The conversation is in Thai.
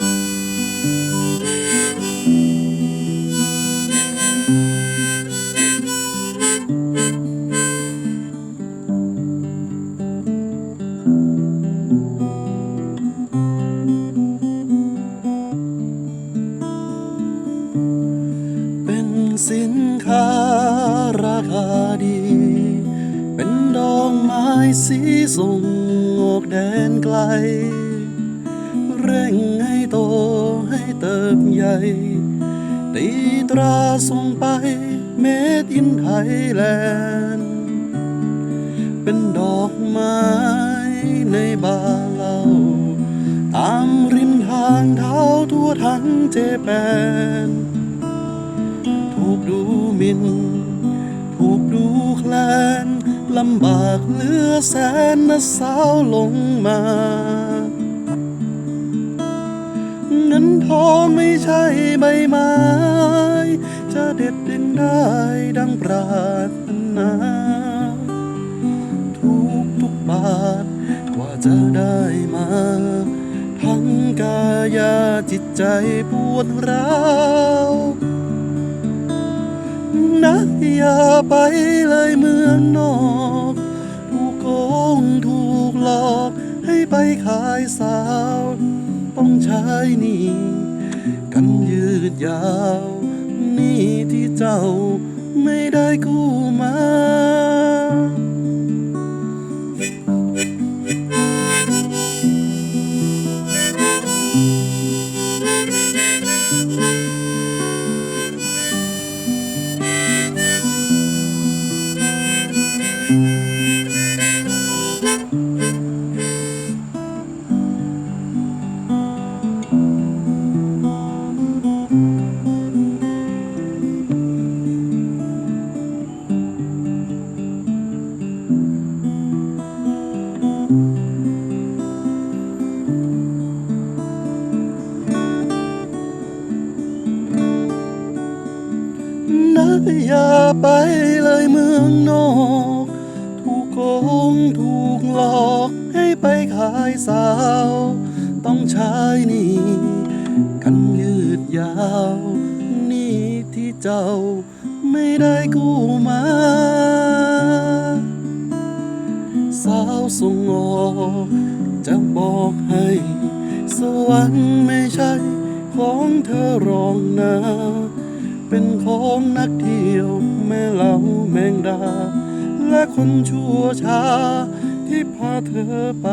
เป็นสินค้าราคาดี เป็นดอกไม้สีส่งออกแดนไกล เร่งให้ เติบใหญ่ตีตราส่งไปเมดอินไทยแลนด์เป็นดอกไม้ในบาเราตามริมทางเท้าทั่วทั้งเจแปน ถูกดูหมิน ถูกดูแคลนลำบากเหลือแสนนะสาวลงมา เงินทองไม่ใช่ใบไม้ จะเด็ดดึงได้ดังปรารถนาทุกทุกบาทกว่าจะได้มา ทั้งกายาจิตใจปวดร้าวนะอย่าไปเลยเมืองนอก ถูกโกงถูกหลอกให้ไปขายสาว ต้องใช้นี่กันยืดยาว นี่ที่เจ้าไม่ได้กู้มา อย่าไปเลยเมืองนอก ถูกโกงถูกหลอกให้ไปขายสาว ต้องใช้นี่กันยืดยาว นี่ที่เจ้าไม่ได้กู้มา สาวส่งออกจะบอกให้ สวรรค์ไม่ใช่ของเธอรองนา เป็นของนักเที่ยว แม่เหล่าแมงดา และคนชั่วช้าที่พาเธอไป